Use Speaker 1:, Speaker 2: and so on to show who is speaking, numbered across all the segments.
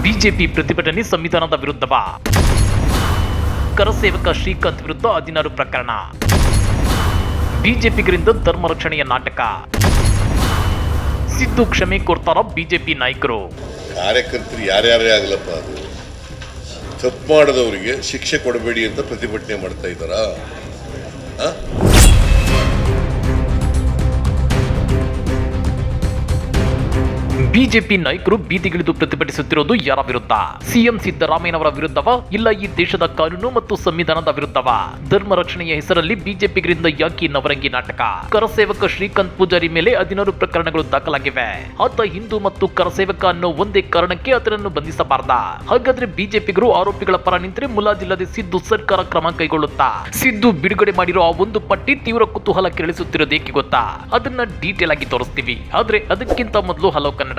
Speaker 1: BJP ಪ್ರತಿಭಟನೆ ಸಂವಿಧಾನದ ವಿರುದ್ಧವ? ಕರಸೇವಕ ಶ್ರೀಕಾಂತ್ ವಿರುದ್ಧ ಹದಿನಾರು ಪ್ರಕರಣ. ಬಿಜೆಪಿಗರಿಂದ ಧರ್ಮ ರಕ್ಷಣೆಯ ನಾಟಕ. ಸಿದ್ದು ಕ್ಷಮೆ ಕೊಡ್ತಾರ ಬಿಜೆಪಿ ನಾಯಕರು.
Speaker 2: ಕಾರ್ಯಕರ್ತರು ಯಾರ್ಯಾರೇ ಆಗಲಪ್ಪ ಅದು? ತಪ್ಪು ಮಾಡಿದವರಿಗೆ ಶಿಕ್ಷೆ ಕೊಡಬೇಡಿ ಅಂತ ಪ್ರತಿಭಟನೆ ಮಾಡ್ತಾ ಇದ್ದಾರಾ?
Speaker 1: ಬಿಜೆಪಿ ನಾಯಕರು ಬೀದಿಗಿಳಿದು ಪ್ರತಿಭಟಿಸುತ್ತಿರುವುದು ಯಾರ ವಿರುದ್ಧ? ಸಿಎಂ ಸಿದ್ದರಾಮಯ್ಯನವರ ವಿರುದ್ಧವ? ಇಲ್ಲ, ಈ ದೇಶದ ಕಾನೂನು ಮತ್ತು ಸಂವಿಧಾನದ ವಿರುದ್ಧವ? ಧರ್ಮ ರಕ್ಷಣೆಯ ಹೆಸರಲ್ಲಿ ಬಿಜೆಪಿಗರಿಂದ ಯಾಕಿ ನವರಂಗಿ ನಾಟಕ? ಕರಸೇವಕ ಶ್ರೀಕಾಂತ್ ಪೂಜಾರಿ ಮೇಲೆ ಹದಿನಾರು ಪ್ರಕರಣಗಳು ದಾಖಲಾಗಿವೆ. ಆತ ಹಿಂದೂ ಮತ್ತು ಕರಸೇವಕ ಅನ್ನೋ ಒಂದೇ ಕಾರಣಕ್ಕೆ ಆತನನ್ನು ಬಂಧಿಸಬಾರ್ದ. ಹಾಗಾದ್ರೆ ಬಿಜೆಪಿಗರು ಆರೋಪಿಗಳ ಪರ ನಿಂತರೆ ಮುಲಾಜಿಲ್ಲದೆ ಸಿದ್ದು ಸರ್ಕಾರ ಕ್ರಮ ಕೈಗೊಳ್ಳುತ್ತಾ? ಸಿದ್ದು ಬಿಡುಗಡೆ ಮಾಡಿರೋ ಆ ಒಂದು ಪಟ್ಟಿ ತೀವ್ರ ಕುತೂಹಲ ಕೆರಳಿಸುತ್ತಿರೋದೇಕೆ ಗೊತ್ತಾ? ಅದನ್ನ ಡೀಟೇಲ್ ಆಗಿ ತೋರಿಸ್ತೀವಿ. ಆದ್ರೆ ಅದಕ್ಕಿಂತ ಮೊದಲು ಹಲೋ ಕನ್ನಡ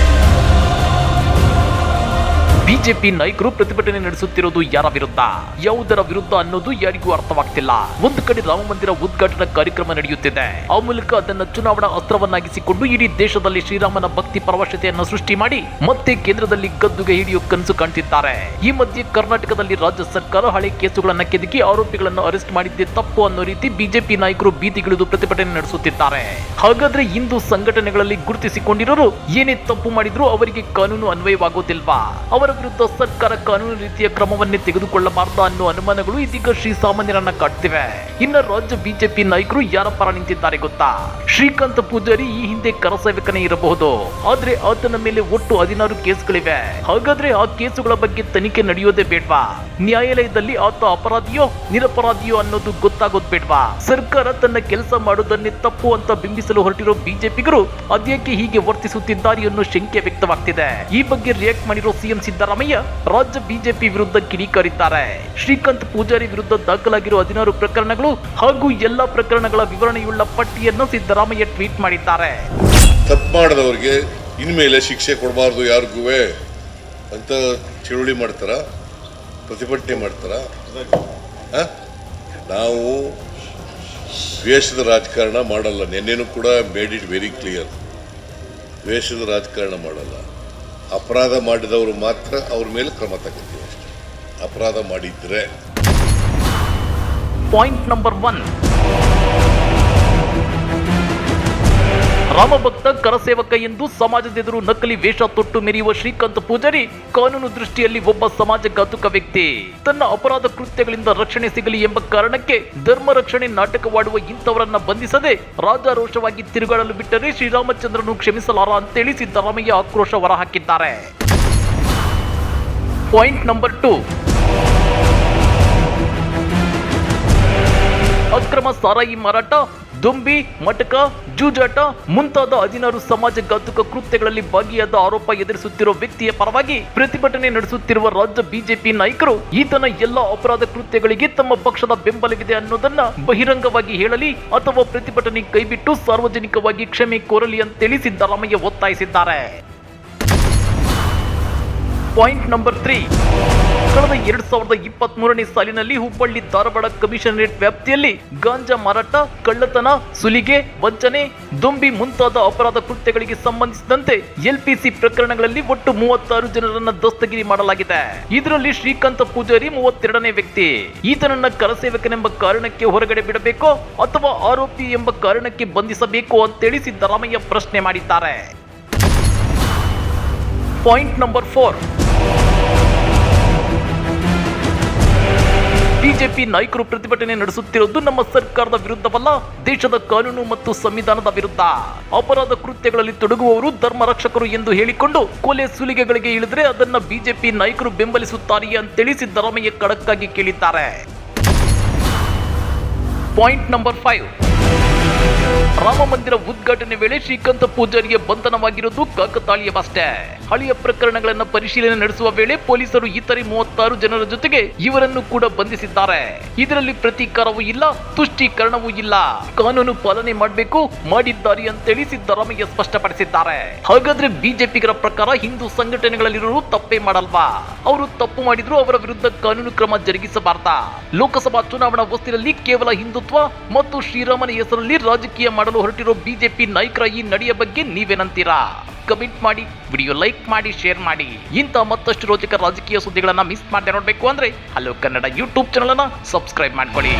Speaker 1: ಬಿಜೆಪಿ ನಾಯಕರು ಪ್ರತಿಭಟನೆ ನಡೆಸುತ್ತಿರುವುದು ಯಾರ ವಿರುದ್ಧ? ಯಾವುದರ ವಿರುದ್ಧ ಅನ್ನೋದು ಯಾರಿಗೂ ಅರ್ಥವಾಗ್ತಿಲ್ಲ. ಒಂದು ಕಡೆ ರಾಮ ಮಂದಿರ ಉದ್ಘಾಟನಾ ಕಾರ್ಯಕ್ರಮ ನಡೆಯುತ್ತಿದೆ. ಆ ಮೂಲಕ ಅದನ್ನ ಚುನಾವಣಾ ಅಸ್ತ್ರವನ್ನಾಗಿಸಿಕೊಂಡು ಇಡೀ ದೇಶದಲ್ಲಿ ಶ್ರೀರಾಮನ ಭಕ್ತಿ ಪರವಶತೆಯನ್ನು ಸೃಷ್ಟಿ ಮಾಡಿ ಮತ್ತೆ ಕೇಂದ್ರದಲ್ಲಿ ಗದ್ದುಗೆ ಹಿಡಿಯುವ ಕನಸು ಕಾಣ್ತಿದ್ದಾರೆ. ಈ ಮಧ್ಯೆ ಕರ್ನಾಟಕದಲ್ಲಿ ರಾಜ್ಯ ಸರ್ಕಾರ ಹಳೆ ಕೇಸುಗಳನ್ನ ಕೆದಕಿ ಆರೋಪಿಗಳನ್ನು ಅರೆಸ್ಟ್ ಮಾಡಿದ್ದೇ ತಪ್ಪು ಅನ್ನೋ ರೀತಿ ಬಿಜೆಪಿ ನಾಯಕರು ಬೀದಿಗಿಳಿದು ಪ್ರತಿಭಟನೆ ನಡೆಸುತ್ತಿದ್ದಾರೆ. ಹಾಗಾದ್ರೆ ಇಂದು ಸಂಘಟನೆಗಳಲ್ಲಿ ಗುರುತಿಸಿಕೊಂಡಿರೋರು ಏನೇ ತಪ್ಪು ಮಾಡಿದ್ರು ಅವರಿಗೆ ಕಾನೂನು ಅನ್ವಯವಾಗುತ್ತಿಲ್ವಾ ಅವರ ವಿರುದ್ಧ ಸರ್ಕಾರ ಕಾನೂನು ರೀತಿಯ ಕ್ರಮವನ್ನೇ ತೆಗೆದುಕೊಳ್ಳಬಾರದ ಅನ್ನೋ ಅನುಮಾನಗಳು ಇದೀಗ ಶ್ರೀ ಸಾಮಾನ್ಯರನ್ನ ಕಾಡ್ತಿವೆ. ಇನ್ನ ರಾಜ್ಯ ಬಿಜೆಪಿ ನಾಯಕರು ಯಾರ ಪರ ನಿಂತಿದ್ದಾರೆ ಗೊತ್ತಾ? ಶ್ರೀಕಾಂತ್ ಪೂಜಾರಿ ಈ ಹಿಂದೆ ಕರಸೇವಕನೇ ಇರಬಹುದು. ಆದ್ರೆ ಆತನ ಮೇಲೆ ಒಟ್ಟು ಹದಿನಾರು ಕೇಸ್ಗಳಿವೆ. ಹಾಗಾದ್ರೆ ಆ ಕೇಸುಗಳ ಬಗ್ಗೆ ತನಿಖೆ ನಡೆಯೋದೇ ಬೇಡ್ವಾ? ನ್ಯಾಯಾಲಯದಲ್ಲಿ ಆತ ಅಪರಾಧಿಯೋ, ನಿರಪರಾಧಿಯೋ ಅನ್ನೋದು ಗೊತ್ತಾಗೋದ್ ಬೇಡ್ವಾ? ಸರ್ಕಾರ ತನ್ನ ಕೆಲಸ ಮಾಡೋದನ್ನೇ ತಪ್ಪು ಅಂತ ಬಿಂಬಿಸಲು ಹೊರಟಿರೋ ಬಿಜೆಪಿಗರು ಅದ್ಯಾಕೆ ಹೀಗೆ ವರ್ತಿಸುತ್ತಿದ್ದಾರೆ ಅನ್ನೋ ಶಂಕೆ ವ್ಯಕ್ತವಾಗ್ತಿದೆ. ಈ ಬಗ್ಗೆ ರಿಯಾಕ್ಟ್ ಮಾಡಿರೋ ಸಿಎಂ ಸಿದ್ದರಾಮಯ್ಯ ರಾಜ್ಯ ಬಿಜೆಪಿ ವಿರುದ್ಧ ಕಿಡಿಕಾರಿದ್ದಾರೆ. ಶ್ರೀಕಾಂತ್ ಪೂಜಾರಿ ವಿರುದ್ಧ ದಾಖಲಾಗಿರುವ ಹದಿನಾರು ಪ್ರಕರಣಗಳು ಹಾಗೂ ಎಲ್ಲಾ ಪ್ರಕರಣಗಳ ವಿವರಣೆಯುಳ್ಳ ಪಟ್ಟಿಯನ್ನು ಸಿದ್ದರಾಮಯ್ಯ ಟ್ವೀಟ್ ಮಾಡಿದ್ದಾರೆ.
Speaker 2: ತಪ್ಪು ಮಾಡಿದವರಿಗೆ ಇನ್ಮೇಲೆ ಶಿಕ್ಷೆ ಕೊಡಬಾರ್ದು ಯಾರಿಗೂ ಅಂತ ಚಳುವಳಿ ಮಾಡ್ತಾರ? ಪ್ರತಿಭಟನೆ ಮಾಡ್ತಾರ? ನಾವು ದ್ವೇಷದ ರಾಜಕಾರಣ ಮಾಡಲ್ಲ. ನಿನ್ನೆನೂ ಕೂಡ ಮೇಡ್ ಇಟ್ ವೆರಿ ಕ್ಲಿಯರ್ ದ್ವೇಷದ ರಾಜಕಾರಣ ಮಾಡಲ್ಲ. ಅಪರಾಧ ಮಾಡಿದವರು ಮಾತ್ರ ಅವ್ರ ಮೇಲೆ ಕ್ರಮ ತಗೋತೀವಿ ಅಪರಾಧ ಮಾಡಿದ್ರೆ
Speaker 1: ಪಾಯಿಂಟ್ ನಂಬರ್ ಒನ್ ರಾಮಭಕ್ತ ಕರಸೇವಕ ಎಂದು ಸಮಾಜದೆದುರು ನಕಲಿ ವೇಷ ತೊಟ್ಟು ಮೆರೆಯುವ ಶ್ರೀಕಾಂತ್ ಪೂಜಾರಿ ಕಾನೂನು ದೃಷ್ಟಿಯಲ್ಲಿ ಒಬ್ಬ ಸಮಾಜಘಾತುಕ ವ್ಯಕ್ತಿ. ತನ್ನ ಅಪರಾಧ ಕೃತ್ಯಗಳಿಂದ ರಕ್ಷಣೆ ಸಿಗಲಿ ಎಂಬ ಕಾರಣಕ್ಕೆ ಧರ್ಮ ರಕ್ಷಣೆ ನಾಟಕವಾಡುವ ಇಂಥವರನ್ನ ಬಂಧಿಸದೆ ರಾಜಾರೋಷವಾಗಿ ತಿರುಗಾಡಲು ಬಿಟ್ಟರೆ ಶ್ರೀರಾಮಚಂದ್ರನು ಕ್ಷಮಿಸಲಾರ ಅಂತೇಳಿ ಸಿದ್ದರಾಮಯ್ಯ ಆಕ್ರೋಶ ಹೊರಹಾಕಿದ್ದಾರೆ. Point number two. ಅಕ್ರಮ ಸಾರಾಯಿ ಮಾರಾಟ, ದುಂಬಿ, ಮಟಕ, ಜೂಜಾಟ, ಮುಂತಾದ ಹದಿನಾರು ಸಮಾಜಘಾತುಕ ಕೃತ್ಯಗಳಲ್ಲಿ ಭಾಗಿಯಾದ ಆರೋಪ ಎದುರಿಸುತ್ತಿರುವ ವ್ಯಕ್ತಿಯ ಪರವಾಗಿ ಪ್ರತಿಭಟನೆ ನಡೆಸುತ್ತಿರುವ ರಾಜ್ಯ ಬಿಜೆಪಿ ನಾಯಕರು, ಈತನ ಎಲ್ಲ ಅಪರಾಧ ಕೃತ್ಯಗಳಿಗೆ ತಮ್ಮ ಪಕ್ಷದ ಬೆಂಬಲವಿದೆ ಅನ್ನೋದನ್ನ ಬಹಿರಂಗವಾಗಿ ಹೇಳಲಿ ಅಥವಾ ಪ್ರತಿಭಟನೆ ಕೈಬಿಟ್ಟು ಸಾರ್ವಜನಿಕವಾಗಿ ಕ್ಷಮೆ ಕೋರಲಿ ಅಂತೇಳಿ ಸಿದ್ದರಾಮಯ್ಯ ಒತ್ತಾಯಿಸಿದ್ದಾರೆ. Point number three. ಕಳೆದ ಎರಡ್ ಸಾವಿರದ ಇಪ್ಪತ್ತ್ ಮೂರನೇ ಸಾಲಿನಲ್ಲಿ ಹುಬ್ಬಳ್ಳಿ ಧಾರವಾಡ ಕಮಿಷನರೇಟ್ ವ್ಯಾಪ್ತಿಯಲ್ಲಿ ಗಾಂಜಾ ಮಾರಾಟ, ಕಳ್ಳತನ, ಸುಲಿಗೆ, ವಂಚನೆ, ದೊಂಬಿ ಮುಂತಾದ ಅಪರಾಧ ಕೃತ್ಯಗಳಿಗೆ ಸಂಬಂಧಿಸಿದಂತೆ ಎಲ್ಪಿಸಿ ಪ್ರಕರಣಗಳಲ್ಲಿ ಒಟ್ಟು ಮೂವತ್ತಾರು ಜನರನ್ನ ದಸ್ತಗಿರಿ ಮಾಡಲಾಗಿದೆ. ಇದರಲ್ಲಿ ಶ್ರೀಕಾಂತ ಪೂಜಾರಿ ಮೂವತ್ತೆರಡನೇ ವ್ಯಕ್ತಿ. ಈತನನ್ನ ಕರಸೇವಕನೆಂಬ ಕಾರಣಕ್ಕೆ ಹೊರಗಡೆ ಬಿಡಬೇಕೋ ಅಥವಾ ಆರೋಪಿ ಎಂಬ ಕಾರಣಕ್ಕೆ ಬಂಧಿಸಬೇಕೋ ಅಂತೇಳಿ ಸಿದ್ದರಾಮಯ್ಯ ಪ್ರಶ್ನೆ ಮಾಡಿದ್ದಾರೆ. Point number four. ಬಿಜೆಪಿ ನಾಯಕರು ಪ್ರತಿಭಟನೆ ನಡೆಸುತ್ತಿರುವುದು ನಮ್ಮ ಸರ್ಕಾರದ ವಿರುದ್ಧವಲ್ಲ, ದೇಶದ ಕಾನೂನು ಮತ್ತು ಸಂವಿಧಾನದ ವಿರುದ್ಧ. ಅಪರಾಧ ಕೃತ್ಯಗಳಲ್ಲಿ ತೊಡಗುವವರು ಧರ್ಮ ರಕ್ಷಕರು ಎಂದು ಹೇಳಿಕೊಂಡು ಕೊಲೆ ಸುಲಿಗೆಗಳಿಗೆ ಇಳಿದ್ರೆ ಅದನ್ನ ಬಿಜೆಪಿ ನಾಯಕರು ಬೆಂಬಲಿಸುತ್ತಾರೆಯೇ ಅಂತೇಳಿ ಸಿದ್ದರಾಮಯ್ಯ ಖಡಕ್ಕಾಗಿ ಕೇಳಿದ್ದಾರೆ. Point number five. ರಾಮ ಮಂದಿರ ಉದ್ಘಾಟನೆ ವೇಳೆ ಶ್ರೀಕಾಂತ ಪೂಜಾರಿಗೆ ಬಂಧನವಾಗಿರುವುದು ಕಾಕತಾಳೀಯವಷ್ಟೇ ಹಳೆಯ ಪ್ರಕರಣಗಳನ್ನು ಪರಿಶೀಲನೆ ನಡೆಸುವ ವೇಳೆ ಪೊಲೀಸರು ಇತರೆ ಮೂವತ್ತಾರು ಜನರ ಜೊತೆಗೆ ಇವರನ್ನು ಕೂಡ ಬಂಧಿಸಿದ್ದಾರೆ. ಇದರಲ್ಲಿ ಪ್ರತೀಕಾರವೂ ಇಲ್ಲ, ತುಷ್ಟೀಕರಣವೂ ಇಲ್ಲ. ಕಾನೂನು ಪಾಲನೆ ಮಾಡಬೇಕು, ಮಾಡಿದ್ದಾರೆ ಅಂತೇಳಿ ಸಿದ್ದರಾಮಯ್ಯ ಸ್ಪಷ್ಟಪಡಿಸಿದ್ದಾರೆ. ಹಾಗಾದ್ರೆ ಬಿಜೆಪಿಗರ ಪ್ರಕಾರ ಹಿಂದೂ ಸಂಘಟನೆಗಳಲ್ಲಿರೋರು ತಪ್ಪೇ ಮಾಡಲ್ವಾ? ಅವರು ತಪ್ಪು ಮಾಡಿದ್ರು, ಅವರ ವಿರುದ್ಧ ಕಾನೂನು ಕ್ರಮ ಜರುಗಿಸಬಾರ್ದ? ಲೋಕಸಭಾ ಚುನಾವಣಾ ವಸ್ತಿನಲ್ಲಿ ಕೇವಲ ಹಿಂದುತ್ವ ಮತ್ತು ಶ್ರೀರಾಮನ ಹೆಸರಲ್ಲಿ ರಾಜಕೀಯ ಮಾಡಲು ಹೊರಟಿರೋ ಬಿಜೆಪಿ ನಾಯಕರ ಈ ನಡೆಯ ಬಗ್ಗೆ ನೀವೇನಂತೀರಾ? ಕಮೆಂಟ್ ಮಾಡಿ ವಿಡಿಯೋ ಲೈಕ್ ಮಾಡಿ ಶೇರ್ ಮಾಡಿ. ಇಂಥ ಮತ್ತಷ್ಟು ರೋಚಕ ರಾಜಕೀಯ ಸುದ್ದಿಗಳನ್ನ ಮಿಸ್ ಮಾಡದೆ ನೋಡಬೇಕು ಅಂದ್ರೆ ಹಲೋ ಕನ್ನಡ ಯೂಟ್ಯೂಬ್ ಚಾನಲ್ ಅನ್ನ ಸಬ್ಸ್ಕ್ರೈಬ್ ಮಾಡ್ಕೊಳ್ಳಿ.